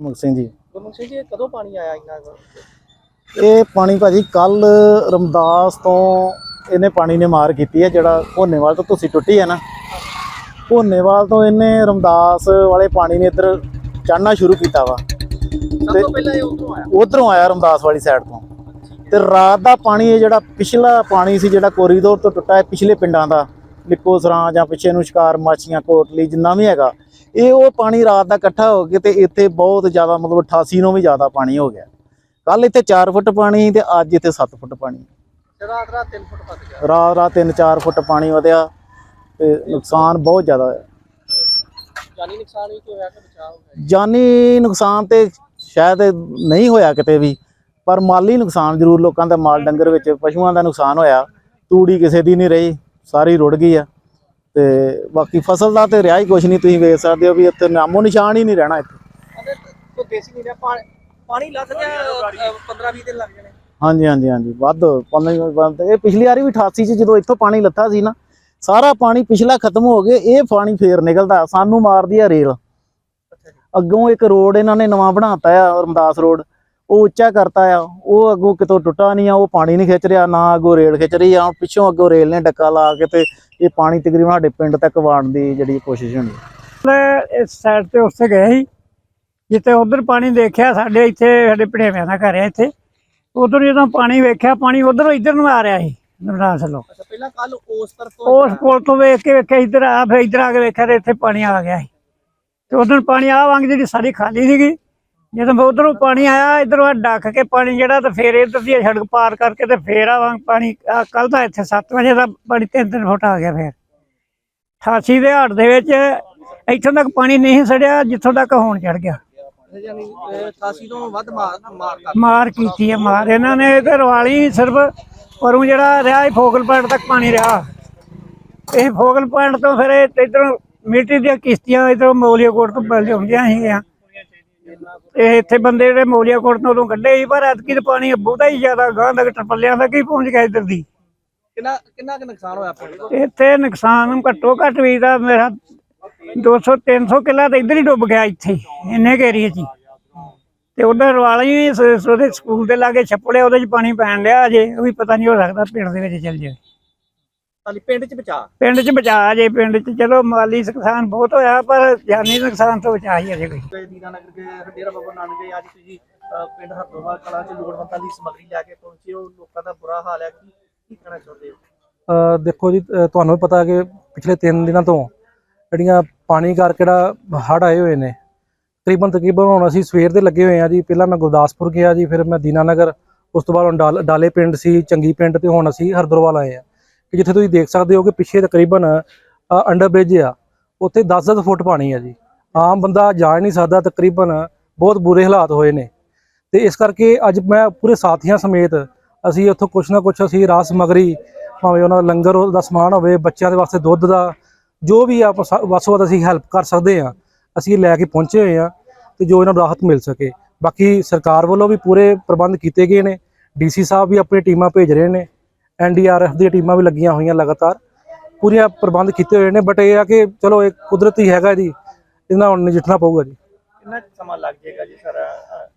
ਮੁਖ ਸਿੰਘ ਜੀ। ਗੁਰਮੁਖ ਸਿੰਘ ਜੀ ਇਹ ਕਦੋਂ ਪਾਣੀ ਆਇਆ ਇੰਨਾ ਕੁ? ਇਹ ਪਾਣੀ ਭਾਜੀ ਕੱਲ ਰਮਦਾਸ ਤੋਂ ਇਹਨੇ ਪਾਣੀ ਨੇ ਮਾਰ ਕੀਤੀ ਹੈ ਜਿਹੜਾ ਭੋਨੇਵਾਲ ਤੋਂ ਤੁਸੀਂ ਟੁੱਟੀ ਹੈ ਨਾ। ਭੋਨੇਵਾਲ ਤੋਂ ਇਹਨੇ ਰਮਦਾਸ ਵਾਲੇ ਪਾਣੀ ਨੇ ਇੱਧਰ ਚੜਨਾ ਸ਼ੁਰੂ ਕੀਤਾ ਵਾ। ਸਭ ਤੋਂ ਪਹਿਲਾਂ ਇਹ ਉਧਰੋਂ ਆਇਆ? ਉਧਰੋਂ ਆਇਆ ਰਮਦਾਸ ਵਾਲੀ ਸਾਈਡ ਤੋਂ। ਤੇ ਰਾਤ ਦਾ ਪਾਣੀ ਇਹ ਜਿਹੜਾ ਪਿਛਲਾ ਪਾਣੀ ਸੀ ਜਿਹੜਾ ਕੋਰੀਡੋਰ ਤੋਂ ਟੁੱਟਾ ਹੈ ਪਿਛਲੇ ਪਿੰਡਾਂ ਦਾ। ਲਿੱਕੋ ਸਰਾਂ ਜਾਂ ਪਿੱਛੇ ਨੂੰ ਸ਼ਿਕਾਰ ਮਾਛੀਆਂ ਕੋਟਲੀ ਜਿੰਨਾ ਵੀ ਹੈਗਾ ਇਹ ਉਹ ਪਾਣੀ ਰਾਤ ਦਾ ਇਕੱਠਾ ਹੋ ਕੇ ਤੇ ਇੱਥੇ ਬਹੁਤ ਜ਼ਿਆਦਾ ਮਤਲਬ 88 ਨੂੰ ਵੀ ਜ਼ਿਆਦਾ ਪਾਣੀ ਹੋ ਗਿਆ। ਕੱਲ ਇੱਥੇ 4 ਫੁੱਟ ਪਾਣੀ ਤੇ ਅੱਜ ਇੱਥੇ 7 ਫੁੱਟ ਪਾਣੀ। ਰਾਤ ਰਾਤ 3 ਫੁੱਟ ਵੱਧ ਗਿਆ। ਰਾਤ ਰਾਤ 3-4 ਫੁੱਟ ਪਾਣੀ ਵਧਿਆ ਤੇ ਨੁਕਸਾਨ ਬਹੁਤ ਜ਼ਿਆਦਾ ਹੋਇਆ। ਜਾਨੀ ਨੁਕਸਾਨ ਵੀ ਕੋਈ ਹੋਇਆ ਕਿ ਬਚਾਅ ਹੋ ਗਿਆ? ਜਾਨੀ ਨੁਕਸਾਨ ਤੇ ਸ਼ਾਇਦ ਨਹੀਂ ਹੋਇਆ ਕਿਤੇ ਵੀ ਪਰ ਮਾਲੀ ਨੁਕਸਾਨ ਜ਼ਰੂਰ ਲੋਕਾਂ ਦਾ ਮਾਲ ਡੰਗਰ ਵਿੱਚ ਪਸ਼ੂਆਂ ਦਾ ਨੁਕਸਾਨ ਹੋਇਆ। ਤੂੜੀ ਕਿਸੇ ਦੀ ਨਹੀਂ ਰਹੀ। ਸਾਰੀ ਰੁੜ ਗਈ ਆ ਤੇ ਬਾਕੀ ਫਸਲ ਦਾ ਤੇ ਰਿਹਾ ਹੀ ਕੁਝ ਨਹੀਂ ਤੁਸੀਂ ਵੇਖ ਸਕਦੇ ਹੋ ਵੀ ਇੱਥੇ ਨਾਮੋ ਨਿਸ਼ਾਨ ਹੀ ਨਹੀਂ ਰਹਿਣਾ ਇੱਥੇ। ਅਗਰ ਕੋਈ ਦੇਸੀ ਨਹੀਂ ਰਿਹਾ ਪਾਣੀ ਲੱਥ ਗਿਆ 15 20 ਦਿਨ ਲੱਗ ਜਾਣੇ। ਹਾਂਜੀ ਹਾਂਜੀ ਹਾਂਜੀ ਵੱਧ ਪੰਜ ਵੱਧ ਇਹ ਪਿਛਲੀ ਵਾਰੀ ਵੀ 88 ਚ ਜਦੋਂ ਇੱਥੋਂ ਪਾਣੀ ਲੱਥਾ ਸੀ ਨਾ ਸਾਰਾ ਪਾਣੀ ਪਿਛਲਾ ਖਤਮ ਹੋ ਗਿਆ ਇਹ ਪਾਣੀ ਫੇਰ ਨਿਕਲਦਾ ਸਾਨੂੰ ਮਾਰਦੀ ਆ ਰੇਲ। ਅੱਛਾ ਜੀ। ਅੱਗੋਂ ਇੱਕ ਰੋਡ ਇਹਨਾਂ ਨੇ ਨਵਾਂ ਬਣਾਤਾ ਆ ਰਮਦਾਸ ਰੋਡ ਉਹ ਉੱਚਾ ਕਰਤਾ ਆ ਉਹ ਅੱਗੋਂ ਕਿਤੋਂ ਟੁੱਟਾ ਨਹੀਂ ਆ ਉਹ ਪਾਣੀ ਨਹੀਂ ਖਿੱਚ ਰਿਹਾ ਨਾ ਅੱਗੋਂ ਰੇਲ ਖਿੱਚ ਰਹੀ ਆ ਪਿੱਛੋਂ ਅੱਗੋਂ ਰੇਲ ਨੇ ਡੱਕਾ ਲਾ ਕੇ ਤੇ ਇਹ ਪਾਣੀ ਤਕਰੀਬਨ ਸਾਡੇ ਪਿੰਡ ਤੱਕ ਵਾੜਨ ਦੀ ਜਿਹੜੀ ਕੋਸ਼ਿਸ਼ ਹੋਣੀ ਮੈਂ ਇਸ ਸਾਈਡ ਤੇ ਉੱਥੇ ਗਏ ਸੀ ਜਿੱਥੇ ਉਧਰ ਪਾਣੀ ਦੇਖਿਆ ਸਾਡੇ ਇੱਥੇ ਸਾਡੇ ਭੜੇਵਿਆਂ ਦਾ ਘਰ ਹੈ ਇੱਥੇ। ਉਧਰ ਜਦੋਂ ਪਾਣੀ ਵੇਖਿਆ ਪਾਣੀ ਉਧਰੋਂ ਇੱਧਰ ਨੂੰ ਆ ਰਿਹਾ ਸੀ ਨਵਰਾਸ ਅੱਛਾ ਪਹਿਲਾਂ ਕੱਲ ਉਸ ਤਰਫ ਤੋਂ ਉਸ ਪੁਲ ਤੋਂ ਵੇਖ ਕੇ ਵੇਖਿਆ ਇੱਧਰ ਆ ਫਿਰ ਇੱਧਰ ਆ ਕੇ ਵੇਖਿਆ ਤੇ ਇੱਥੇ ਪਾਣੀ ਆ ਗਿਆ ਸੀ। ਤੇ ਉਧਰ ਪਾਣੀ ਆ ਵਾਂਗ ਜਿਹੜੀ ਸਾਰੀ ਖਾਲੀ ਸੀਗੀ ਜਦੋਂ ਉਧਰੋਂ ਪਾਣੀ ਆਇਆ ਇਧਰੋਂ ਆ ਡੱਕ ਕੇ ਪਾਣੀ ਜਿਹੜਾ ਤੇ ਫੇਰ ਇੱਧਰ ਦੀ ਸੜਕ ਪਾਰ ਕਰਕੇ ਤੇ ਫੇਰ ਆ ਵਾਂਗ ਪਾਣੀ ਕੱਲ ਦਾ ਇੱਥੇ 7 ਵਜੇ ਦਾ ਪਾਣੀ 3-3 ਫੁੱਟ ਆ ਗਿਆ ਫੇਰ। 88 ਦੇ ਹਾੜ ਦੇ ਵਿੱਚ ਇੱਥੋਂ ਤੱਕ ਪਾਣੀ ਨਹੀਂ ਸੜਿਆ ਜਿੱਥੋਂ ਤੱਕ ਹੁਣ ਚੜ ਗਿਆ। ਯਾਨੀ 88 ਤੋਂ ਵੱਧ ਮਾਰ ਕੀਤੀ ਹੈ ਮਾਰ। ਇਹਨਾਂ ਨੇ ਤੇ ਰਵਾਲੀ ਸਿਰਫ ਪਰੋਂ ਜਿਹੜਾ ਰਿਹਾ ਇਹ ਫੋਕਲ ਪੁਆਇੰਟ ਤੱਕ ਪਾਣੀ ਰਿਹਾ। ਇਹ ਫੋਕਲ ਪੁਆਇੰਟ ਤੋਂ ਫਿਰ ਇਧਰੋਂ ਮਿੱਟੀ ਦੀਆਂ ਕਿਸ਼ਤੀਆਂ ਇਧਰੋਂ ਮੌਲੀਆ ਕੋਟ ਤੋਂ ਪਹਿਲੇ ਹੁੰਦੀਆਂ ਸੀਗੀਆਂ। ਇਹ ਇੱਥੇ ਬੰਦੇ ਜਿਹੜੇ ਮੌਲੀਆ ਕੋਟ ਤੋਂ ਉਦੋਂ ਕੱਢੇ ਸੀ ਪਰ ਐਤਕੀ ਤੇ ਪਾਣੀ ਬਹੁਤਾ ਹੀ ਜ਼ਿਆਦਾ ਗਾਂ ਤੱਕ ਟੱਪਲਿਆਂ ਤੱਕ ਹੀ ਪਹੁੰਚ ਗਿਆ ਇੱਧਰ ਦੀ? ਕਿੰਨਾ ਕਿੰਨਾ ਕੁ ਨੁਕਸਾਨ ਹੋਇਆ ਪਿੰਡ ਦਾ ਇੱਥੇ ਨੁਕਸਾਨ ਘੱਟੋ ਘੱਟ ਵੀ ਦਾ ਮੇਰਾ 200 300 ਕਿੱਲਾ ਤਾਂ ਇੱਧਰ ਹੀ ਡੁੱਬ ਗਿਆ ਇੱਥੇ ਹੀ, ਇੰਨੇ ਕੁ ਏਰੀਏ 'ਚ ਹੀ। ਤੇ ਉਧਰ ਵਾਲਾ ਉਹਦੇ ਸਕੂਲ ਦੇ ਲਾਗੇ ਛੱਪੜੇ ਉਹਦੇ 'ਚ ਪਾਣੀ ਪੈਣ ਲਿਆ ਅਜੇ ਉਹ ਵੀ ਪਤਾ ਨਹੀਂ ਹੋ ਸਕਦਾ ਪਿੰਡ ਦੇ ਵਿੱਚ ਚੱਲ ਜਾਵੇ। ਹਾਲੀ ਪਿੰਡ 'ਚ ਬਚਾ। ਪਿੰਡ 'ਚ ਬਚਾ ਜੇ ਪਿੰਡ 'ਚ ਚਲੋ ਮਾਲੀ ਨੁਕਸਾਨ ਬਹੁਤ ਹੋਇਆ ਪਰ ਜਾਨੀ ਨੁਕਸਾਨ ਤੋਂ ਬਚਾ ਹੀ ਅਜੇ ਕੋਈ। ਦੀਨਾ ਨਗਰ ਦੇ ਡੇਰਾ ਬਾਬਾ ਨਾਨਕ ਦੇ ਅੱਜ ਤੁਸੀਂ ਅਹ, ਪਿੰਡ ਹਰਦੋਵਾ ਕਲਾ 'ਚ ਲੋੜਵੰਦਾਂ ਦੀ ਸਮੱਗਰੀ ਲੈ ਕੇ ਪਹੁੰਚੇ ਹੋ। ਲੋਕਾਂ ਦਾ ਬੁਰਾ ਹਾਲ ਹੈ। ਕੀ ਕੀ ਕਹਿਣਾ ਚਾਹੁੰਦੇ ਹੋ? ਅ, ਦੇਖੋ ਜੀ ਅ, ਤੁਹਾਨੂੰ ਵੀ ਪਤਾ ਕਿ ਪਿਛਲੇ 3 ਦਿਨਾਂ ਤੋਂ ਜਿਹੜੀਆਂ ਪਾਣੀ ਕਰਕੇ ਜਿਹੜਾ ਹੜ੍ਹ ਆਏ ਹੋਏ ਨੇ ਤਕਰੀਬਨ ਤਕਰੀਬਨ ਹੁਣ ਅਸੀਂ ਸਵੇਰ ਦੇ ਲੱਗੇ ਹੋਏ ਆ ਜੀ। ਪਹਿਲਾਂ ਮੈਂ ਗੁਰਦਾਸਪੁਰ ਗਿਆ ਜੀ ਫਿਰ ਮੈਂ ਦੀਨਾਨਗਰ ਉਸ ਤੋਂ ਬਾਅਦ ਹੁਣ ਡਾਲ- ਡਾਲੇ ਪਿੰਡ ਸੀ ਚੰਗੀ ਪਿੰਡ ਤੇ ਹੁਣ ਅਸੀਂ ਹਰਦਰਵਾਲ ਆਏ ਆ ਕਿ ਜਿੱਥੇ ਤੁਸੀਂ ਦੇਖ ਸਕਦੇ ਹੋ ਕਿ ਪਿੱਛੇ ਤਕਰੀਬਨ ਅੰਡਰ ਬ੍ਰਿਜ ਆ। ਉੱਥੇ 10-10 ਫੁੱਟ ਪਾਣੀ ਆ ਜੀ। ਆਮ ਬੰਦਾ ਜਾ ਹੀ ਨਹੀਂ ਸਕਦਾ, ਤਕਰੀਬਨ ਬਹੁਤ ਬੁਰੇ ਹਾਲਾਤ ਹੋਏ ਨੇ। ਤੇ ਇਸ ਕਰਕੇ ਅੱਜ ਮੈਂ ਪੂਰੇ ਸਾਥੀਆਂ ਸਮੇਤ ਅਸੀਂ ਉੱਥੋਂ ਕੁਛ ਨਾ ਕੁਛ ਅਸੀਂ ਰਾਸ ਸਮਗਰੀ, ਭਾਵੇਂ ਉਹਨਾਂ ਦਾ ਲੰਗਰ ਦਾ ਸਮਾਨ ਹੋਵੇ, ਬੱਚਿਆਂ ਦੇ ਵਾਸਤੇ ਦੁੱਧ ਦਾ, ਜੋ ਵੀ ਆ ਵਸੋਂ ਅਸੀਂ ਹੈਲਪ ਕਰ ਸਕਦੇ ਆ ਅਸੀਂ ਇਹ ਲੈ ਕੇ ਪਹੁੰਚੇ ਹੋਏ ਆ ਤੇ ਜੋ ਇਹਨਾਂ ਨੂੰ ਰਾਹਤ ਮਿਲ ਸਕੇ। ਬਾਕੀ ਸਰਕਾਰ ਵੱਲੋਂ ਵੀ ਪੂਰੇ ਪ੍ਰਬੰਧ ਕੀਤੇ ਗਏ ਨੇ। ਡੀਸੀ ਸਾਹਿਬ ਵੀ ਆਪਣੀ ਟੀਮਾਂ ਭੇਜ ਰਹੇ ਨੇ। ਐਨਡੀਆਰਐਫ ਦੀਆਂ ਟੀਮਾਂ ਵੀ ਲੱਗੀਆਂ ਹੋਈਆਂ ਲਗਾਤਾਰ। ਪੂਰੀਆਂ ਪ੍ਰਬੰਧ ਕੀਤੇ ਹੋਏ ਨੇ ਬਟ ਇਹ ਆ ਕਿ ਚਲੋ ਇਹ ਕੁਦਰਤੀ ਹੈਗਾ ਜੀ ਇਹਦੇ ਨਾਲ ਹੁਣ ਨਜਿੱਠਣਾ ਪਊਗਾ ਜੀ। ਕਿੰਨਾ ਸਮਾਂ ਲੱਗ ਜਾਏਗਾ ਜੀ ਸਾਰਾ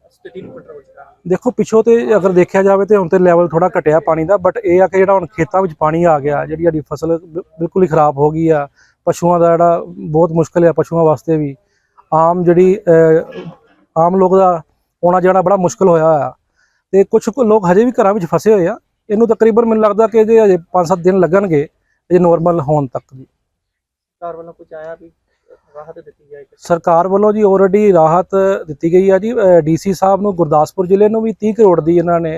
ਸਥਿਤੀ ਨੂੰ ਕੰਟਰੋਲ ਕਰਾਂ ਦੇਖੋ ਪਿੱਛੋਂ ਤੇ ਅਗਰ ਦੇਖਿਆ ਜਾਵੇ ਤੇ ਹੁਣ ਤੇ ਲੈਵਲ ਥੋੜਾ ਘਟਿਆ ਪਾਣੀ ਦਾ ਬਟ ਇਹ ਆ ਕਿ ਜਿਹੜਾ ਹੁਣ ਖੇਤਾਂ ਵਿੱਚ ਪਾਣੀ ਆ ਗਿਆ ਜਿਹੜੀ ਸਾਡੀ ਫਸਲ ਬਿਲਕੁਲ ਹੀ ਖਰਾਬ ਹੋ ਗਈ ਆ ਪਸ਼ੂਆਂ ਦਾ ਜਿਹੜਾ ਬਹੁਤ ਮੁਸ਼ਕਲ ਹੈ ਪਸ਼ੂਆਂ ਵਾਸਤੇ ਵੀ। ਆਮ ਜਿਹੜੀ ਆਮ ਲੋਕ ਦਾ ਆਉਣਾ ਜਾਣਾ ਬੜਾ ਮੁਸ਼ਕਲ ਹੋਇਆ ਆ ਤੇ ਕੁਝ ਲੋਕ ਹਜੇ ਵੀ ਘਰਾਂ ਵਿੱਚ ਫਸੇ ਹੋਏ ਆ ਇਹਨੂੰ ਤਕਰੀਬਨ ਮੈਨੂੰ ਲੱਗਦਾ ਕਿ ਜੇ ਹਜੇ 5-7 ਦਿਨ ਲੱਗਣਗੇ ਇਹ ਨੋਰਮਲ ਹੋਣ ਤੱਕ ਜੀ ਸਰਕਾਰ ਵੱਲੋਂ ਕੁਝ ਆਇਆ ਵੀ ਰਾਹਤ ਦਿੱਤੀ ਜਾਏ ਸਰਕਾਰ ਵੱਲੋਂ ਜੀ ਆਲਰੇਡੀ ਰਾਹਤ ਦਿੱਤੀ ਗਈ ਆ ਜੀ। ਡੀਸੀ ਸਾਹਿਬ ਨੂੰ ਗੁਰਦਾਸਪੁਰ ਜ਼ਿਲ੍ਹੇ ਨੂੰ ਵੀ 30 ਕਰੋੜ ਦੀ ਇਹਨਾਂ ਨੇ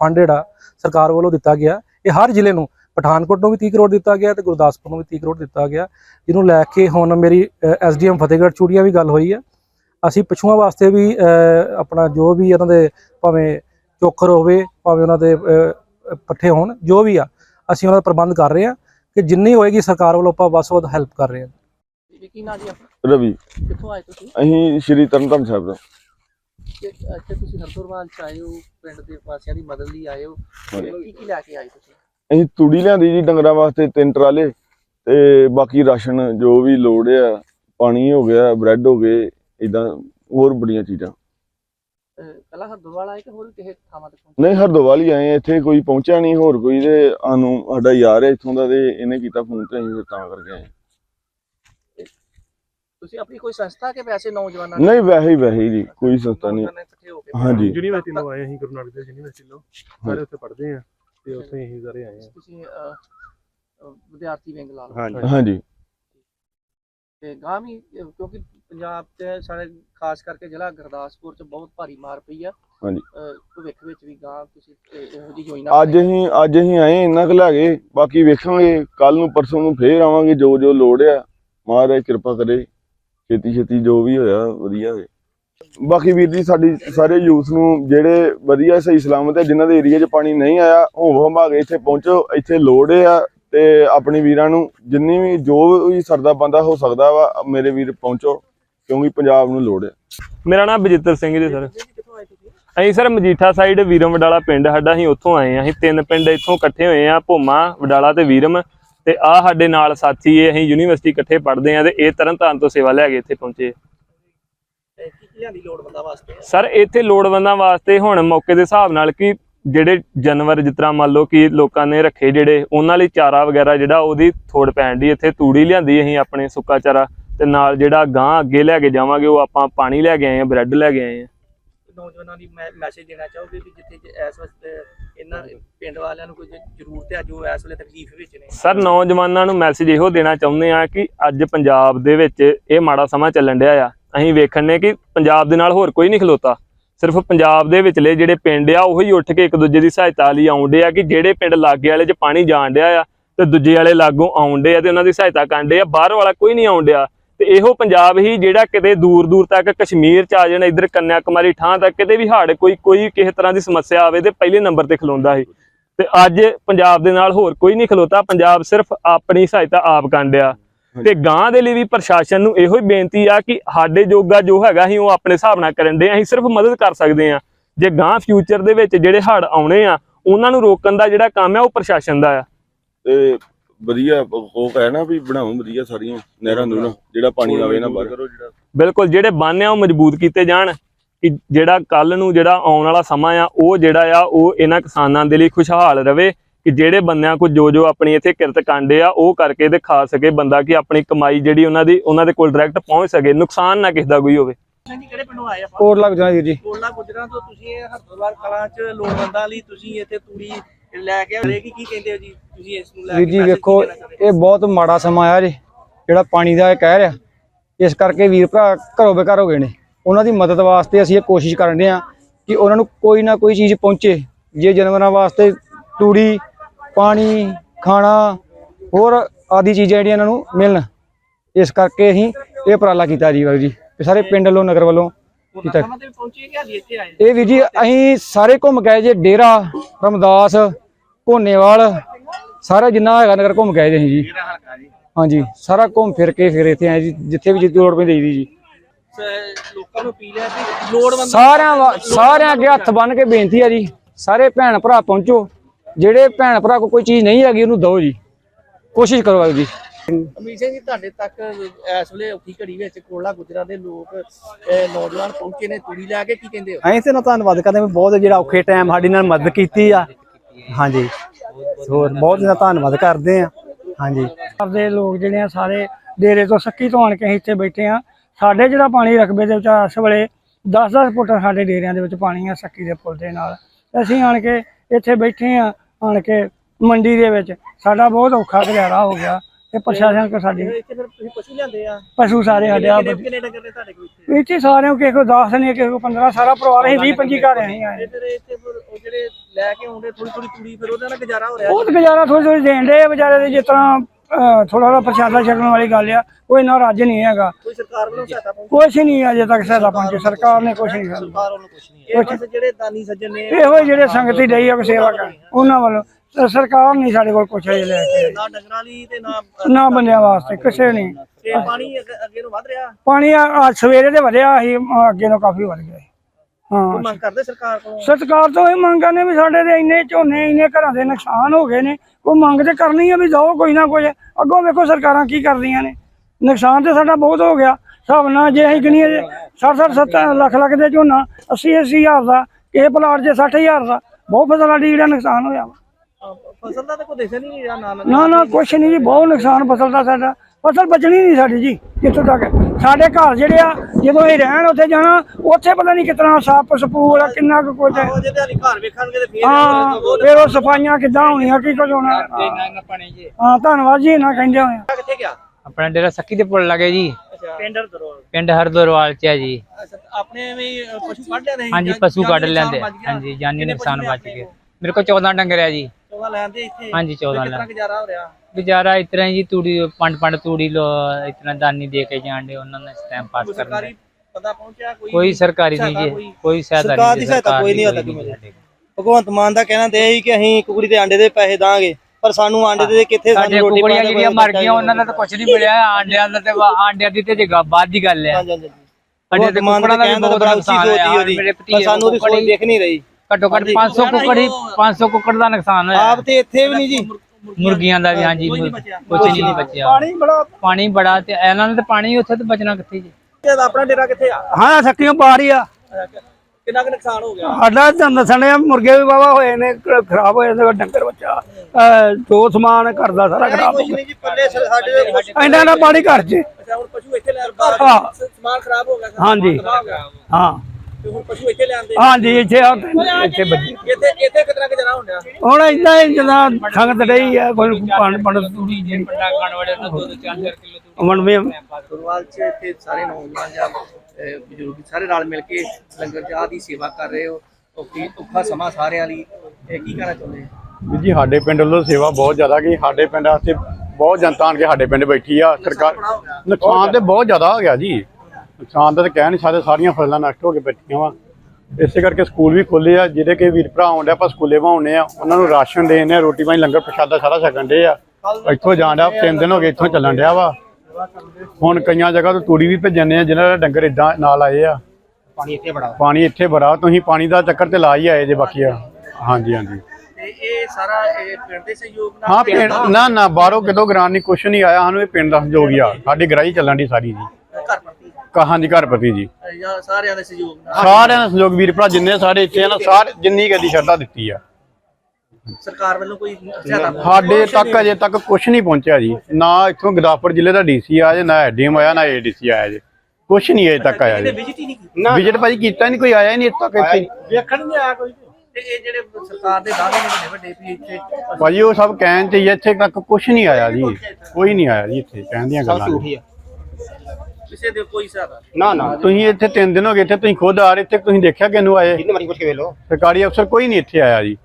ਫੰਡ ਜਿਹੜਾ ਸਰਕਾਰ ਵੱਲੋਂ ਦਿੱਤਾ ਗਿਆ। ਇਹ ਹਰ ਜ਼ਿਲ੍ਹੇ ਨੂੰ ਪਠਾਨਕੋਟ ਨੂੰ ਵੀ 30 ਕਰੋੜ ਦਿੱਤਾ ਗਿਆ ਤੇ ਗੁਰਦਾਸਪੁਰ ਨੂੰ ਵੀ 30 ਕਰੋੜ ਦਿੱਤਾ ਗਿਆ ਜਿਹਨੂੰ ਲੈ ਕੇ ਹੁਣ ਮੇਰੀ ਐਸਡੀਐਮ ਫਤਿਹਗੜ੍ਹ ਚੂੜੀਆਂ ਵੀ ਗੱਲ ਹੋਈ ਆ। ਅਸੀਂ ਪਸ਼ੂਆਂ ਵਾਸਤੇ ਵੀ ਆਪਣਾ ਜੋ ਵੀ ਇਹਨਾਂ ਦੇ ਭਾਵੇਂ ਚੋਖਰ ਹੋਵੇ ਭਾਵੇਂ ਉਹਨਾਂ ਦੇ ਪੱਠੇ ਹੋਣ ਜੋ ਵੀ ਆ ਅਸੀਂ ਉਹਨਾਂ ਦਾ ਪ੍ਰਬੰਧ ਕਰ ਰਹੇ ਆ ਕਿ ਜਿੰਨੀ ਹੋਏਗੀ ਸਰਕਾਰ ਵੱਲੋਂ ਆਪਾਂ ਵੱਧ ਵੱਧ ਹੈਲਪ ਕਰ ਰਹੇ ਜੀ ਕੀ ਨਾਂ ਜੀ ਆਪਣਾ? ਰਵੀ। ਕਿੱਥੋਂ ਆਏ ਤੁਸੀਂ? ਅਸੀਂ ਸ਼੍ਰੀ ਤਰਨਤਾਰਨ ਸਾਹਿਬ ਤੋਂ। ਕਿ ਇੱਥੇ ਤੁਸੀਂ ਹਰਦੁਰਵਾਲ ਚ ਆਏ ਹੋ ਪਿੰਡ ਦੇ ਵਾਸੀਆਂ ਦੀ ਮਦਦ ਲਈ ਆਏ ਹੋ। ਤੇ ਕੀ ਕੀ ਲੈ ਕੇ ਆਏ ਤੁਸੀਂ? ਅਸੀਂ ਤੂੜੀ ਲਿਆਂਦੀ ਜੀ ਡੰਗਰਾਂ ਵਾਸਤੇ ਤਿੰਨ ਟਰਾਲੇ ਤੇ ਬਾਕੀ ਰਾਸ਼ਨ ਜੋ ਵੀ ਲੋੜ ਆ ਪਾਣੀ ਹੋ ਗਿਆ ਬ੍ਰੈਡ ਹੋ ਗਏ ਇਦਾਂ ਹੋਰ ਬੜੀਆਂ ਚੀਜ਼ਾਂ। ਕੱਲਾ ਹਰਦੋਵਾਲ ਆਏ ਕਿ ਹੋਰ ਵੀ ਕਿਸੇ ਥਾਵਾਂ ਤੇ ਪਹੁੰਚੇ? ਨਹੀਂ ਹਰਦੋਵਾਲ ਹੀ ਆਏ ਆ, ਇੱਥੇ ਕੋਈ ਪਹੁੰਚਿਆ ਨਹੀਂ ਹੋਰ ਕੋਈ ਤੇ ਸਾਨੂੰ ਸਾਡਾ ਯਾਰ ਹੈ ਇੱਥੋਂ ਦਾ ਤੇ ਇਹਨੇ ਕੀਤਾ ਫੋਨ ਤੇ ਅਸੀਂ ਫਿਰ ਤਾਂ ਕਰਕੇ ਆਏ। ਤੁਸੀਂ ਆਪਣੀ ਕੋਈ ਸੰਸਥਾ ਕਿ ਵੈਸੇ ਨੌਜਵਾਨਾਂ ਨਹੀਂ ਵੈਸੇ ਹੀ ਵੈਸੇ ਹੀ ਜੀ ਕੋਈ ਸੰਸਥਾ ਨਹੀਂ। ਨੌਜਵਾਨਾਂ ਇਕੱਠੇ ਹੋ ਕੇ ਹਾਂਜੀ। ਯੂਨੀਵਰਸਿਟੀ ਤੋਂ ਆਏ ਅਸੀਂ ਗੁਰੂ ਨਾਨਕ ਦੇਵ ਯੂਨੀਵਰਸਿਟੀ ਤੋਂ। ਸਾਰੇ ਉੱਥੇ ਪੜ੍ਹਦੇ ਆ ਤੇ ਉੱਥੇ ਅਸੀਂ ਸਾਰੇ ਆਏ ਆ। ਤੁਸੀਂ ਅਹ, ਅਹ, ਵਿਦਿਆਰਥੀ ਵਿੰਗ ਲਾ ਲਓ। ਹਾਂਜੀ। ਹਾਂਜੀ। ਤੇ ਗਾਂ ਵੀ ਅਹ, ਕਿਉਂਕਿ ਪੰਜਾਬ ਤੇ ਸਾਡੇ ਖਾਸ ਕਰਕੇ ਜ਼ਿਲ੍ਹਾ ਗੁਰਦਾਸਪੁਰ ਚ ਬਹੁਤ ਭਾਰੀ ਮਾਰ ਪਈ ਆ। ਹਾਂਜੀ। ਭਵਿੱਖ ਵਿੱਚ ਵੀ ਗਾਂ ਤੁਸੀਂ ਇਹ- ਜਿਹੀ ਯੋਜਨਾ ਅੱਜ ਅਸੀਂ ਅੱਜ ਅਸੀਂ ਆਏ ਇੰਨਾ ਕੁ ਲੈ ਗਏ ਬਾਕੀ ਵੇਖਾਂਗੇ ਕੱਲ ਨੂੰ ਪਰਸੋਂ ਨੂੰ ਫੇਰ ਆਵਾਂਗੇ ਜੋ ਜੋ ਲੋੜ ਆ। ਮਹਾਰਾਜ ਕਿਰਪਾ ਕਰੇ ਛੇਤੀ ਛੇਤੀ ਜੋ ਵੀ ਹੋਇਆ ਵਧੀਆ ਹੋਏ। ਬਾਕੀ ਵੀਰ ਜੀ ਸਾਡੀ ਸਾਰੇ ਯੂਥ ਨੂੰ ਜਿਹੜੇ ਵਧੀਆ ਸਹੀ ਸਲਾਮਤ ਹੈ ਜਿਨ੍ਹਾਂ ਦੇ ਏਰੀਆ 'ਚ ਪਾਣੀ ਨਹੀਂ ਆਇਆ ਹੋਂ ਹੰਭਾ ਕੇ ਇੱਥੇ ਪਹੁੰਚੋ ਇੱਥੇ ਲੋੜ ਆ ਤੇ ਆਪਣੀ ਵੀਰਾਂ ਨੂੰ ਜਿੰਨੀ ਵੀ ਜੋ ਵੀ ਸਰਦਾ ਬੰਦਾ ਹੋ ਸਕਦਾ ਵਾ ਮੇਰੇ ਵੀਰ ਪਹੁੰਚੋ ਕਿਉਂਕਿ ਪੰਜਾਬ ਨੂੰ ਲੋੜ ਹੈ ਮੇਰਾ ਨਾਮ ਬਜਿੱਤਰ ਸਿੰਘ ਜੀ ਸਰ। ਅਸੀਂ ਸਰ ਮਜੀਠਾ ਸਾਈਡ ਵੀਰਮ ਵਡਾਲਾ ਪਿੰਡ ਸਾਡਾ ਅਸੀਂ ਉੱਥੋਂ ਆਏ ਹਾਂ। ਅਸੀਂ ਤਿੰਨ ਪਿੰਡ ਇੱਥੋਂ ਇਕੱਠੇ ਹੋਏ ਆ ਭੋਮਾ ਵਡਾਲਾ ਤੇ ਵੀਰਮ। ਤੇ ਆ ਸਾਡੇ ਨਾਲ ਸਾਥੀ ਇਹ ਅਸੀਂ ਯੂਨੀਵਰਸਿਟੀ ਇਕੱਠੇ ਪੜ੍ਹਦੇ ਆ ਤੇ ਇਹ ਤਰਨਤਾਰਨ ਤੋਂ ਸੇਵਾ ਲੈ ਕੇ ਇੱਥੇ ਪਹੁੰਚੇ। ਤੇ ਕੀ ਕੀ ਲਿਆਂਦੀ ਲੋੜ ਬੰਦਾ ਵਾਸਤੇ? ਸਰ ਇੱਥੇ ਲੋੜਵੰਦਾਂ ਵਾਸਤੇ ਹੁਣ ਮੌਕੇ ਦੇ ਹਿਸਾਬ ਨਾਲ ਕਿ ਜਿਹੜੇ ਜਾਨਵਰ ਜਿਸ ਤਰ੍ਹਾਂ ਮੰਨ ਲਓ ਕਿ ਲੋਕਾਂ ਨੇ ਰੱਖੇ ਜਿਹੜੇ ਉਹਨਾਂ ਲਈ ਚਾਰਾ ਵਗੈਰਾ ਜਿਹੜਾ ਉਹਦੀ ਥੋੜ ਪੈਣ ਦੀ ਇੱਥੇ ਤੂੜੀ ਲਿਆਂਦੀ ਅਸੀਂ ਆਪਣੇ ਸੁੱਕਾ ਚਾਰਾ ਤੇ ਨਾਲ ਜਿਹੜਾ ਗਾਂ ਅੱਗੇ ਲੈ ਕੇ ਜਾਵਾਂਗੇ ਉਹ ਆਪਾਂ ਪਾਣੀ ਲੈ ਕੇ ਆਏ ਆ ਬ੍ਰੈਡ ਲੈ ਕੇ ਆਏ ਆ ਨੌਜਵਾਨਾਂ ਦੀ ਮੈਸੇਜ ਦੇਣਾ ਚਾਹੋਗੇ ਵੀ ਜਿੱਥੇ ਇਸ ਵਕਤ ਇਹਨਾਂ ਪਿੰਡ ਵਾਲਿਆਂ ਨੂੰ ਕੋਈ ਜ- ਜ਼ਰੂਰਤ ਹੈ ਜੋ ਇਸ ਵੇਲੇ ਤਕਲੀਫ ਵਿੱਚ ਨੇ? ਸਰ ਨੌਜਵਾਨਾਂ ਨੂੰ ਮੈਸੇਜ ਇਹੋ ਦੇਣਾ ਚਾਹੁੰਦੇ ਆ ਕਿ ਅੱਜ ਪੰਜਾਬ ਦੇ ਵਿੱਚ ਇਹ ਮਾੜਾ ਸਮਾਂ ਚੱਲਣ ਡਿਆ ਆ। ਅਸੀਂ ਵੇਖਣ ਨੇ ਕਿ ਪੰਜਾਬ ਦੇ ਨਾਲ ਹੋਰ ਕੋਈ ਨਹੀਂ ਖਲੋਤਾ। ਸਿਰਫ ਪੰਜਾਬ ਦੇ ਵਿਚਲੇ ਜਿਹੜੇ ਪਿੰਡ ਆ, ਉਹੀ ਉੱਠ ਕੇ ਇੱਕ ਦੂਜੇ ਦੀ ਸਹਾਇਤਾ ਲਈ ਆਉਂਦੇ ਆ ਕਿ ਜਿਹੜੇ ਪਿੰਡ ਲਾਗੇ ਵਾਲੇ 'ਚ ਪਾਣੀ ਜਾਣ ਡਿਆ ਆ ਤੇ ਦੂਜੇ ਵਾਲੇ ਲਾਗੋਂ ਆਉਂਦੇ ਆ ਤੇ ਉਹਨਾਂ ਦੀ ਸਹਾਇਤਾ ਕਰਦੇ ਆ, ਬਾਹਰ ਵਾਲਾ ਕੋਈ ਨਹੀਂ ਆਉਣ ਡਿਆ। ਤੇ ਇਹੋ ਪੰਜਾਬ ਹੀ ਜਿਹੜਾ ਕਿਤੇ ਦੂਰ ਦੂਰ ਤੱਕ ਕਸ਼ਮੀਰ ਚ ਆ ਜਾਣਾ, ਇੱਧਰ ਕੰਨਿਆ ਕੁਮਾਰੀ ਠਾਂ ਤੱਕ ਕਿਤੇ ਵੀ ਹਾੜ ਕੋਈ ਕੋਈ ਕਿਸੇ ਤਰ੍ਹਾਂ ਦੀ ਸਮੱਸਿਆ ਆਵੇ ਤੇ ਪਹਿਲੇ ਨੰਬਰ ਤੇ ਖਲੋਂਦਾ ਸੀ। ਤੇ ਅੱਜ ਪੰਜਾਬ ਦੇ ਨਾਲ ਹੋਰ ਕੋਈ ਨਹੀਂ ਖਲੋਤਾ, ਪੰਜਾਬ ਸਿਰਫ ਆਪਣੀ ਸਹਾਇਤਾ ਆਪ ਕਾਂਡਿਆ ਤੇ ਗਾਂ ਦੇ ਲਈ ਵੀ ਪ੍ਰਸ਼ਾਸਨ ਨੂੰ ਇਹੋ ਹੀ ਬੇਨਤੀ ਆ ਕਿ ਸਾਡੇ ਜੋਗਾ ਜੋ ਹੈਗਾ ਅਸੀਂ ਉਹ ਆਪਣੇ ਹਿਸਾਬ ਨਾਲ ਕਰਨ ਦੇ ਅਸੀਂ ਸਿਰਫ ਮਦਦ ਕਰ ਸਕਦੇ ਆ। ਜੇ ਗਾਂ ਫਿਊਚਰ ਦੇ ਵਿੱਚ ਜਿਹੜੇ ਹੜ ਆਉਣੇ ਆ ਉਹਨਾਂ ਨੂੰ ਰੋਕਣ ਦਾ ਜਿਹੜਾ ਕੰਮ ਆ ਉਹ ਪ੍ਰਸ਼ਾਸਨ ਦਾ ਆ। ਤੇ ਵਧੀਆ ਉਹ ਕਹੇ ਨਾ ਵੀ ਬਣਾਓ ਵਧੀਆ ਸਾਰੀਆਂ ਨਹਿਰਾਂ ਨੂਰਾਂ ਜਿਹੜਾ ਪਾਣੀ ਆਵੇ ਨਾ ਬਾਹਰ। ਬਿਲਕੁਲ ਜਿਹੜੇ ਬੰਨ ਆ ਉਹ ਮਜ਼ਬੂਤ ਕੀਤੇ ਜਾਣ ਕਿ ਜਿਹੜਾ ਕੱਲ ਨੂੰ ਜਿਹੜਾ ਆਉਣ ਵਾਲਾ ਸਮਾਂ ਆ ਉਹ ਜਿਹੜਾ ਆ ਉਹ ਇਹਨਾਂ ਕਿਸਾਨਾਂ ਦੇ ਲਈ ਖੁਸ਼ਹਾਲ ਰਵੇ ਕਿ ਜਿਹੜੇ ਬੰਦਿਆਂ ਕੋ ਜੋ ਜੋ ਆਪਣੀ ਇੱਥੇ ਕਿਰਤ ਕਾਂਡੇ ਆ ਉਹ ਕਰਕੇ ਤੇ ਖਾ ਸਕੇ ਬੰਦਾ ਕਿ ਆਪਣੀ ਕਮਾਈ ਜਿਹੜੀ ਉਹਨਾਂ ਦੀ ਉਹਨਾਂ ਦੇ ਕੋਲ ਡਾਇਰੈਕਟ ਪਹੁੰਚ ਸਕੇ। ਨੁਕਸਾਨ ਨਾ ਕਿਸੇ ਦਾ ਕੋਈ ਹੋਵੇ। ਜੀ ਕਿਹੜੇ ਪਿੰਡੋਂ ਆਏ ਆ ਕੋਟ ਲੱਗ ਜਾਣਾ ਵੀਰ ਜੀ। ਕੋਲਾ ਗੁਜਰਾਂ ਤੋਂ ਤੁਸੀਂ ਇਹ ਹਰਦੋਵਾਲ ਕਲਾਂ ਚ ਲੋੜਵੰਦਾਂ ਲਈ ਤੁਸੀਂ ਇੱਥੇ ਤੂੜੀ ਲੈ ਕੇ ਆਏ। ਕੀ ਕੀ ਕਹਿੰਦੇ ਹੋ ਜੀ ਤੁਸੀਂ ਇਸ ਨੂੰ ਲੈ ਵੀਰ ਕੇ ਜੀ message ਵੇਖੋ? ਇਹ ਬਹੁਤ ਮਾੜਾ ਸਮਾਂ ਆਇਆ ਜੀ। ਜਿਹੜਾ ਪਾਣੀ ਦਾ ਇਹ ਕਹਿ ਰਿਹਾ ਇਸ ਕਰਕੇ ਵੀਰ ਭਰਾ ਘਰੋਂ ਬੇਘਰ ਹੋ ਗਏ ਨੇ। ਉਹਨਾਂ ਦੀ ਮਦਦ ਵਾਸਤੇ ਅਸੀਂ ਇਹ ਕੋਸ਼ਿਸ਼ ਕਰਨ ਰਹੇ ਹਾਂ ਕਿ ਉਹਨਾਂ ਨੂੰ ਕੋਈ ਨਾ ਕੋਈ ਚੀਜ਼ ਪਹੁੰਚੇ। ਜੇ ਜਾਨਵਰਾਂ ਵਾਸਤੇ ਤੂੜੀ ਪਾਣੀ ਖਾਣਾ ਹੋਰ ਆਦਿ ਚੀਜ਼ਾਂ ਜਿਹੜੀਆਂ ਇਹਨਾਂ ਨੂੰ ਮਿਲਣ। ਇਸ ਕਰਕੇ ਅਸੀਂ ਇਹ ਉਪਰਾਲਾ ਕੀਤਾ ਜੀ ਵੀਰ ਜੀ। ਵੀ ਸਾਰੇ ਪਿੰਡ ਵੱਲੋਂ ਨਗਰ ਵੱਲੋਂ ਕੀਤਾ। ਤੇ ਵੀ ਇਹ ਵੀਰ ਜੀ ਅਸੀਂ ਸਾਰੇ ਘੁੰਮ ਗਏ ਜੇ। ਡੇਰਾ ਰਮਦਾਸ ਭੋਨੇਵਾਲ ਸਾਰਾ ਜਿੰਨਾ ਹੈਗਾ ਨਗਰ ਘੁੰਮ ਗਏ ਜੀ। ਜੀ। ਹਾਂਜੀ ਸਾਰਾ ਘੁੰਮ ਫਿਰ ਕੇ ਫਿਰ ਇੱਥੇ ਆਏ ਜੀ ਜਿੱਥੇ ਵੀ ਜਿੱਥੇ ਲੋੜ ਪੈਂਦੀ ਜੀ। ਲੋਕਾਂ ਨੂੰ ਅਪੀਲ ਹੈ ਕਿ ਲੋੜਵੰਦ ਸਾਰਿਆਂ ਵਾ- ਸਾਰਿਆਂ ਅੱਗੇ ਹੱਥ ਬੰਨ ਕੇ ਬੇਨਤੀ ਹੈ ਜੀ। ਸਾਰੇ ਭੈਣ ਭਰਾ ਪਹੁੰਚੋ। ਜਿਹੜੇ ਭੈਣ ਭਰਾ ਕੋਲ ਕੋਈ ਚੀਜ਼ ਨਹੀਂ ਹੈਗੀ ਉਹਨੂੰ ਦਿਓ ਜੀ। ਕੋਸ਼ਿਸ਼ ਕਰੋ ਜੀ ਅਮੀਰ ਸਿੰਘ ਜੀ ਤੁਹਾਡੇ ਤੱਕ ਇਸ ਵੇਲੇ ਔਖੀ ਘੜੀ ਵਿੱਚ ਕੋਲਾ ਗੁਜਰਾਂ ਦੇ ਲੋਕ ਨੌਜਵਾਨ ਪਹੁੰਚੇ ਨੇ ਤੂੜੀ ਲੈ ਕੇ ਕੀ ਕਹਿੰਦੇ ਹੋ? ਤੇ ਨਾ ਧੰਨਵਾਦ ਕਰਦੇ ਹਾਂ ਬਹੁਤ ਜਿਹੜਾ ਔਖੇ ਟਾਈਮ ਸਾਡੀ ਨਾਲ ਮਦਦ ਕੀਤੀ ਆ। ਹਾਂਜੀ। ਹੋਰ ਬਹੁਤ ਜਿਹੜਾ ਧੰਨਵਾਦ ਕਰਦੇ ਆ ਹਾਂਜੀ। ਕਰਦੇ ਲੋਕ ਜਿਹੜੇ ਆ ਸਾਰੇ ਡੇਰੇ ਤੋਂ ਸੱਕੀ ਤੋਂ ਆਣ ਕੇ ਅਸੀਂ ਇੱਥੇ ਬੈਠੇ ਆ ਸਾਡੇ ਜਿਹੜਾ ਪਾਣੀ ਰਕਬੇ ਦੇ ਵਿੱਚ ਆ ਇਸ ਵੇਲੇ 10-10 ਫੁੱਟ ਸਾਡੇ ਡੇਰਿਆਂ ਦੇ ਵਿੱਚ ਪਾਣੀ ਆ ਸੱਕੀ ਦੇ ਪੁਲ ਦੇ ਨਾਲ। ਅਸੀਂ ਆਣ ਕੇ ਇੱਥੇ ਬੈਠੇ ਆ ਆਣ ਕੇ ਮੰਡੀ ਦੇ ਵਿੱਚ। ਸਾਡਾ ਬਹੁਤ ਔਖਾ ਗੁਜ਼ਾਰਾ ਹੋ ਗਿਆ। ਤੇ ਪ੍ਰਸ਼ਾਸਨ ਕੋ ਸਾਡੀ ਇੱਥੇ ਫਿਰ ਤੁਸੀਂ ਪਸ਼ੂ ਲਿਆਂਦੇ ਆ? ਪਸ਼ੂ ਸਾਰੇ ਸਾਡੇ ਆ ਕਿੰਨੇ ਕਿੰਨੇ ਡੰਗਰ ਨੇ ਤੁਹਾਡੇ ਕੋਲ ਇੱਥੇ? ਇੱਥੇ ਸਾਰਿਆਂ ਕਿਸੇ ਕੋ 10 ਨੇ ਕਿਸੇ ਕੋ 15 ਸਾਰਾ ਪਰਿਵਾਰ ਅਸੀਂ 20 25 ਘਰ ਆਏ ਤੇ ਫਿਰ ਇੱਥੇ ਫਿਰ ਉਹ ਜਿਹੜੇ ਲੈ ਕੇ ਆਉਂਦੇ ਥੋੜੀ ਥੋੜੀ ਤੂੜੀ ਫਿਰ ਉਹਦੇ ਨਾਲ ਗੁਜ਼ਾਰਾ ਹੋ ਰਿਹਾ? ਬਹੁਤ ਗੁਜ਼ਾਰਾ ਥੋੜੀ ਥੋੜੀ ਦੇਣ ਦੇ ਵਿਚਾਰੇ ਦੇ ਜਿਸ ਤਰ੍ਹਾਂ ਥੋੜਾ ਥੋੜਾ ਪ੍ਰਸ਼ਾਦਾ ਛਕਣ ਵਾਲੀ ਗੱਲ ਆ ਕੋਈ ਨਾ ਰੱਜ ਨਹੀਂ ਹੈਗਾ। ਕੋਈ ਸਰਕਾਰ ਵੱਲੋਂ ਸਹਾਇਤਾ ਪਹੁੰਚੀ? ਨਹੀਂ ਅਜੇ ਤੱਕ ਸਹਾਇਤਾ ਪਹੁੰਚੀ ਸਰਕਾਰ ਨੇ ਕੁਛ ਨਹੀਂ ਸਰਕਾਰ ਵੱਲੋਂ ਕੁਝ ਨਹੀਂ ਇਹ ਬਸ ਜਿਹੜੇ ਦਾਨੀ ਸੱਜਣ ਨੇ ਇਹੋ ਹੀ ਜਿਹੜੇ ਸੰਗਤੀ ਡਈ ਆ ਸੇਵਾ ਕਰਨ ਉਹਨਾਂ ਵੱਲੋਂ। ਤੇ ਸਰਕਾਰ ਨਹੀਂ ਸਾਡੇ ਕੋਲ ਕੁਛ ਲੈ ਕੇ। ਨਾ ਡੰਗਰਾਂ ਲਈ ਤੇ ਨਾ ਨਾ ਬੰਦਿਆਂ ਵਾਸਤੇ ਕਿਸੇ ਨਹੀਂ। ਤੇ ਪਾਣੀ ਅੱਗੇ ਨੂੰ ਵੱਧ ਰਿਹਾ? ਪਾਣੀ ਆ ਸਵੇਰੇ ਤੇ ਵਧਿਆ ਸੀ ਅੱਗੇ ਨੂੰ ਕਾਫੀ ਵਧ ਗਿਆ ਹਾਂ। ਮੰਗ ਕਰਦੇ ਸਰਕਾਰ ਕੋਲੋਂ? ਸਰਕਾਰ ਤੋਂ ਇਹ ਮੰਗਾਂ ਨੇ ਵੀ ਸਾਡੇ ਦੇ ਇੰਨੇ ਝੋਨੇ ਇੰਨੇ ਘਰਾਂ ਦੇ ਨੁਕਸਾਨ ਹੋ ਗਏ ਨੇ। ਉਹ ਮੰਗ ਤੇ ਕਰਨੀ ਆ ਵੀ ਜਾਓ ਕੋਈ ਨਾ ਕੁਝ। ਅੱਗੋਂ ਵੇਖੋ ਸਰਕਾਰਾਂ ਕੀ ਕਰਦੀਆਂ ਨੇ। ਨੁਕਸਾਨ ਤੇ ਸਾਡਾ ਬਹੁਤ ਹੋ ਗਿਆ। ਹਿਸਾਬ ਨਾਲ ਜੇ ਅਸੀਂ ਗਣੀਏ 60 60 ਲੱਖ ਲੱਖ ਦੇ ਝੋਨਾ 80 80 ਹਜ਼ਾਰ ਦਾ ਕਿਸੇ ਪਲਾਟ 'ਚ 60 ਹਜ਼ਾਰ ਦਾ ਬਹੁਤ ਫਸਲ ਸਾਡੀ ਜਿਹੜਾ ਨੁਕਸਾਨ ਹੋਇਆ ਵਾ। ਫਸਲ ਦਾ ਤਾਂ ਕੋਈ ਦਿਸਿਆ ਨਹੀਂ ਰਿਹਾ ਨਾ ਨਾ ਕੁਛ ਨਹੀਂ ਜੀ ਬਹੁਤ ਨੁਕਸਾਨ ਫਸਲ ਦਾ ਸਾਡਾ। ਫਸਲ ਬਚਣੀ ਨਹੀਂ ਸਾਡੀ ਜੀ ਕਿੱਥੋਂ ਤੱਕ। ਸਾਡੇ ਘਰ ਜਿਹੜੇ ਆ ਜਦੋਂ ਇਹ ਰਹਿਣ ਉੱਥੇ ਜਾਣਾ ਉੱਥੇ ਪਤਾ ਨਹੀਂ ਕਿਤਨਾ ਸੱਪ ਸਪੂਲ ਆ ਕਿੰਨਾ ਕੁ ਕੁਝ ਹੈ। ਉਹ ਜਿਹਦੇ ਹਾਲੀ ਘਰ ਵੇਖਣਗੇ ਤੇ ਫੇਰ ਹਾਂ ਫਿਰ ਉਹ ਸਫਾਈਆਂ ਕਿੱਦਾਂ ਹੋਣੀਆਂ ਕੀ ਕੁਝ ਹੋਣਾ। ਹਾਂ ਧੰਨਵਾਦ ਜੀ ਨਾ ਕਹਿੰਦੇ ਹੋਏ ਕਿੱਥੇ ਗਿਆ? ਆਪਣਾ ਡੇਰਾ ਸੱਕੀ ਦੇ ਪੁੱਲ ਲੱਗੇ ਜੀ। ਪਿੰਡ ਹਰਦੋਰਵਾਲ ਚ ਹੈ ਜੀ। ਅੱਛਾ ਆਪਣੇ ਵੀ ਪਸ਼ੂ ਕੱਢ ਲਿਆ ਹਾਂਜੀ ਪਸ਼ੂ ਕੱਢ ਲੈਂਦੇ। ਹਾਂਜੀ ਜਾਨੀ ਨੁਕਸਾਨ ਬਚ ਗਏ। ਮੇਰੇ ਕੋਲ 14 ਡੰਗਰ ਹੈ ਜੀ। 14 ਲੈਂਦੇ ਇੱਥੇ? ਹਾਂਜੀ 14 ਕਿੰਨਾ ਲੈ। ਗੁਜ਼ਾਰਾ ਹੋ ਰਿਹਾ? ਗੁਜ਼ਾਰਾ ਇਤਨਾ ਜੀ ਤੂੜੀ ਪੰਡ ਪੰਡ ਤੂੜੀ ਲੋ ਇਤਨਾ ਦਾਨੀ ਦੇ ਕੇ ਜਾਂਦੇ ਉਹਨਾਂ ਨੇ ਟਾਈਮ ਪਾਸ ਕਰਨਾ ਸਰਕਾਰੀ ਪਤਾ ਪਹੁੰਚਿਆ? ਕੋਈ ਕੋਈ ਸਰਕਾਰੀ ਨਹੀਂ ਜੀ ਕੋਈ? ਸਹਾਇਤਾ ਸਰਕਾਰ ਨਹੀਂ ਦੀ ਜੀ, ਸਹਾਇਤਾ ਸਰਕਾਰ ਕੋਈ ਦੀ ਨਹੀਂ ਹਜੇ ਤੱਕ। ਭਗਵੰਤ ਮਾਨ ਦਾ ਕਹਿਣਾ ਤੇ ਇਹ ਕਿ ਅਸੀਂ ਕੁਕੜੀ ਦੇ ਆਂਡੇ ਦੇ ਪੈਸੇ ਦਾਂਗੇ ਪਰ ਸਾਨੂੰ ਆਂਡੇ ਦੇ ਕਿੱਥੇ ਸਾਨੂੰ ਰੋਟੀ ਕੁਕੜੀਆਂ ਪਾਣੀ ਦਾ ਜਿਹੜੀਆਂ ਮਰ ਗਈਆਂ ਉਹਨਾਂ ਦਾ ਤਾਂ ਕੁਝ ਨਹੀਂ ਮਿਲਿਆ ਆਂਡਿਆਂ ਦਾ ਤੇ ਆਂਡਿਆਂ ਦੀ ਤੇ ਜਗਾ ਬਾਅਦ ਦੀ ਗੱਲ ਹੈ। ਭਗਵੰਤ ਮਾਨ ਕੁਕੜਾਂ ਦਾ ਵੀ ਬਹੁਤ ਨੁਕਸਾਨ ਹੋਇਆ ਸਾਨੂੰ ਉਹਦੀ ਸੋਚ ਦਿਖ ਨਹੀਂ ਰਹੀ। ਘੱਟੋ ਘੱਟ 500 ਕੁਕੜ ਹੀ 500 ਕੁਕੜ ਦਾ ਨੁਕਸਾਨ ਹੋਇਆ। ਆਪ ਤੇ ਇੱਥੇ ਵੀ ਨਹੀਂ ਜੀ। ਮੁਰਗੀਆਂ ਦਾ ਵੀ ਹਾਂਜੀ ਕੋਈ ਨਹੀਂ ਬਚਿਆ। ਕੁਛ ਨਹੀਂ ਬਚਿਆ। ਪਾਣੀ ਬੜਾ ਪਾਣੀ ਬੜਾ ਤੇ ਇਹਨਾਂ ਨੇ ਤੇ ਪਾਣੀ ਉੱਥੇ ਤੇ ਬਚਣਾ ਕਿੱਥੇ ਜੀ? ਤੇ ਆਪਣਾ ਡੇਰਾ ਕਿੱਥੇ ਆ? ਹਾਂ ਸੱਕੀਆਂ ਪਾ ਰਹੀ ਆ। ਕਿੰਨਾ ਕੁ ਨੁਕਸਾਨ ਹੋ ਗਿਆ? ਸਾਡਾ ਤਾਂ ਦੱਸਣੇ ਆ ਮੁਰਗੇ ਵੀ ਵਾਵਾ ਹੋਏ ਨੇ ਖਰਾਬ ਹੋਏ ਨੇ ਡੰਗਰ ਬੱਚਾ। ਜੋ ਸਮਾਨ ਕਰਦਾ ਸਾਰਾ ਖਰਾਬ ਹੋ ਕੁਝ ਪੱਲੇ ਸਾਡੇ ਦੇ ਗਿਆ ਇੰਨਾ ਨਾ ਪਾਣੀ ਘਰ 'ਚ। ਅੱਛਾ ਹੁਣ ਪਸ਼ੂ ਇੱਥੇ ਲੈ ਹਾਂ। ਸਮਾਨ ਖਰਾਬ ਹੋ ਗਿਆ ਸਾਰਾ ਹਾਂਜੀ। ਤਬਾਹ ਹੋ ਗਿਆ। ਹਾਂ। ਤੇ ਹੁਣ ਪਸ਼ੂ ਇੱਥੇ ਲਿਆਂਦੇ ਹਾਂਜੀ ਇੱਥੇ ਆ ਇੱਥੇ ਬੱਜੀ ਇੱਥੇ ਇੱਥੇ ਕਿਤਨਾ ਕੁ ਜਰਾ ਹੁੰਦਾ? ਹੁਣ ਇਦਾਂ ਹੀ ਜਦੋਂ ਸੰਗਤ ਰਹੀ ਆ ਕੋਈ ਪਾਣ ਪਣ ਤੂੜੀ ਜੇ। ਵੱਡਾ ਖਾਣ ਵਾਲੇ ਤਾਂ 2 4 ਕਿਲੋ ਹੁਣ ਵੀ ਗੁਰਵਾਲ ਚ ਇੱਥੇ ਸਾਰੇ ਨੌਜਵਾਨ ਜਾਂ ਬਜ਼ੁਰਗ ਸਾਰੇ ਰਲ ਮਿਲ ਕੇ ਲੰਗਰ ਚਾਹ ਦੀ ਸੇਵਾ ਕਰ ਰਹੇ ਹੋ। ਔਖੀ ਔਖਾ ਸਮਾਂ ਸਾਰਿਆਂ ਲਈ। ਇਹ ਕੀ ਕਹਿਣਾ ਚਾਹੁੰਦੇ ਜੀ ਸਾਡੇ ਪਿੰਡ ਵੱਲੋਂ ਸੇਵਾ ਬਹੁਤ ਜ਼ਿਆਦਾ ਗਈ ਸਾਡੇ ਪਿੰਡ ਵਾਸਤੇ ਬਹੁਤ ਜਨਤਾ ਆਣ ਕੇ ਸਾਡੇ ਪਿੰਡ ਬੈਠੀ ਆ। ਸਰਕਾਰ ਨੁਕਸਾਨ ਤੇ ਬਹੁਤ ਜ਼ਿਆਦਾ ਹੋ ਗਿਆ ਜੀ। ਨੁਕਸਾਨ ਦਾ ਤਾਂ ਕਹਿ ਨਹੀਂ ਸਕਦੇ ਸਾਰੀਆਂ ਫਸਲਾਂ ਨਸ਼ਟ ਹੋ ਕੇ ਬੈਠੀਆਂ ਵਾ। ਇਸੇ ਕਰਕੇ ਸਕੂਲ ਵੀ ਖੋਲੇ ਆ ਜਿਹੜੇ ਕਿ ਵੀਰ ਭਰਾ ਆਉਂਦੇ ਆਪਾਂ ਸਕੂਲੇ ਵਾਉਣੇ ਆ। ਉਹਨਾਂ ਨੂੰ ਰਾਸ਼ਨ ਦੇਣੇ ਆ ਰੋਟੀ ਪਾਣੀ ਲੰਗਰ ਪ੍ਰਸ਼ਾਦਾ ਸਾਰਾ ਛਕਣ ਦੇ ਆ। ਇੱਥੋਂ ਜਾਣ ਤਿੰਨ ਦਿਨ ਹੋ ਗਏ ਇੱਥੋਂ ਚੱਲਣ ਡਿਆ ਵਾ। ਹੁਣ ਕਈਆਂ ਜਗ੍ਹਾ ਤੋਂ ਤੂੜੀ ਵੀ ਭੇਜਣੇ ਆ ਜਿਨ੍ਹਾਂ ਦੇ ਡੰਗਰ ਇਦਾਂ ਨਾਲ ਆਏ ਆ। ਪਾਣੀ ਇੱਥੇ ਬੜਾ। ਪਾਣੀ ਇੱਥੇ ਬੜਾ ਤੁਸੀਂ ਪਾਣੀ ਦਾ ਚੱਕਰ ਤੇ ਲਾ ਹੀ ਆਏ ਜੇ ਬਾਕੀ ਆ। ਹਾਂਜੀ ਹਾਂਜੀ। ਤੇ ਇਹ ਸਾਰਾ ਇਹ ਪਿੰਡ ਦੇ ਸਹਿਯੋਗ ਨਾਲ ਹਾਂ ਪਿੰਡ ਨਾ ਨਾ ਬਾਹਰੋਂ ਕਿਤੋਂ ਗ੍ਰਾਂਟ ਨਹੀਂ ਕੁਛ ਨਹੀਂ ਆਇਆ ਸਾਨੂੰ ਇਹ ਪਿੰਡ ਦਾ ਸਹਿਯੋਗ ਹੀ ਆ। ਸਾਡੀ ਗ੍ਰਾਈ ਚੱਲਣ ਦੀ ਸਾਰੀ ਜੀ। ਘਰ ਪ੍ਰਤੀ ਕਹਾਂ ਦੀ ਘਰ ਪ੍ਰਤੀ ਜੀ? ਜਾਂ ਸਾਰਿਆਂ ਦੇ ਸਹਿਯੋਗ ਨਾਲ। ਸਾਰਿਆਂ ਦਾ ਸਹਿਯੋਗ ਵੀਰ ਭਰਾ ਜਿੰਨੇ ਸਾਡੇ ਇੱਥੇ ਆ ਨਾ ਸਾਰੇ ਜਿੰਨੀ ਕਦੀ ਸ਼ਰਧਾ ਦਿੱਤੀ ਆ। ਸਰਕਾਰ ਵੱਲੋਂ ਕੋਈ ਸਹਾਇਤਾ ਸਾਡੇ ਤੱਕ ਅਜੇ ਤੱਕ ਕੁਛ ਨਹੀਂ ਪਹੁੰਚਿਆ ਜੀ। ਨਾ ਇੱਥੋਂ ਗੁਰਦਾਸਪੁਰ ਜ਼ਿਲ੍ਹੇ ਦਾ ਡੀਸੀ ਆਇਆ ਜੇ ਨਾ ਐਡੀਐਮ ਆਇਆ ਨਾ ਏਡੀਸੀ ਆਇਆ ਜੇ। ਕੁਛ ਨਹੀਂ ਅਜੇ ਤੱਕ ਆਇਆ ਜੀ। ਵਿਜ਼ਿਟ ਹੀ ਨਹੀਂ ਕੀਤੀ? ਵਿਜਿਟ ਭਾਜੀ ਕੀਤਾ ਨਹੀਂ ਕੋਈ ਆਇਆ ਹੀ ਨਹੀਂ ਇੱਥੇ ਤੱਕ ਇੱਥੇ। ਵੇਖਣ ਨਹੀਂ ਆਇਆ ਕੋਈ। ਤੇ ਇਹ ਜਿਹੜੇ ਸਰਕਾਰ ਦੇ ਦਾਅਵੇ ਨੇ ਵੱਡੇ ਵੱਡੇ ਵੀ ਇੱਥੇ ਭਾਜੀ ਉਹ ਸਭ ਕਹਿਣ ਤੇ ਹੀ ਆ, ਇੱਥੇ ਤੱਕ ਕੁਛ ਨਹੀਂ ਆਇਆ ਜੀ। ਕੋਈ ਨਹੀਂ ਆਇਆ ਜੀ ਇੱਥੇ ਕਹਿਣ ਦੀਆਂ ਗੱਲਾਂ ਨੇ। ਕਿਸੇ ਦੇ ਕੋਈ ਸਹਾਇਤਾ ਨਾ ਨਾ। ਤੁਸੀਂ ਇੱਥੇ ਤਿੰਨ ਦਿਨ ਹੋ ਗਏ ਇੱਥੇ ਤੁਸੀਂ ਖੁਦ ਆ ਰਹੇ ਇੱਥੇ ਤੁਸੀਂ ਦੇਖਿਆ ਕਿਹਨੂੰ ਆਏ? ਇਹਨੇ ਮਰੀ ਪੁੱਛ ਕੇ ਵੇਲੋ ਸਰਕਾਰੀ ਅਫਸਰ ਕੋਈ ਨਹੀਂ ਇੱਥੇ ਆਇਆ ਜੀ।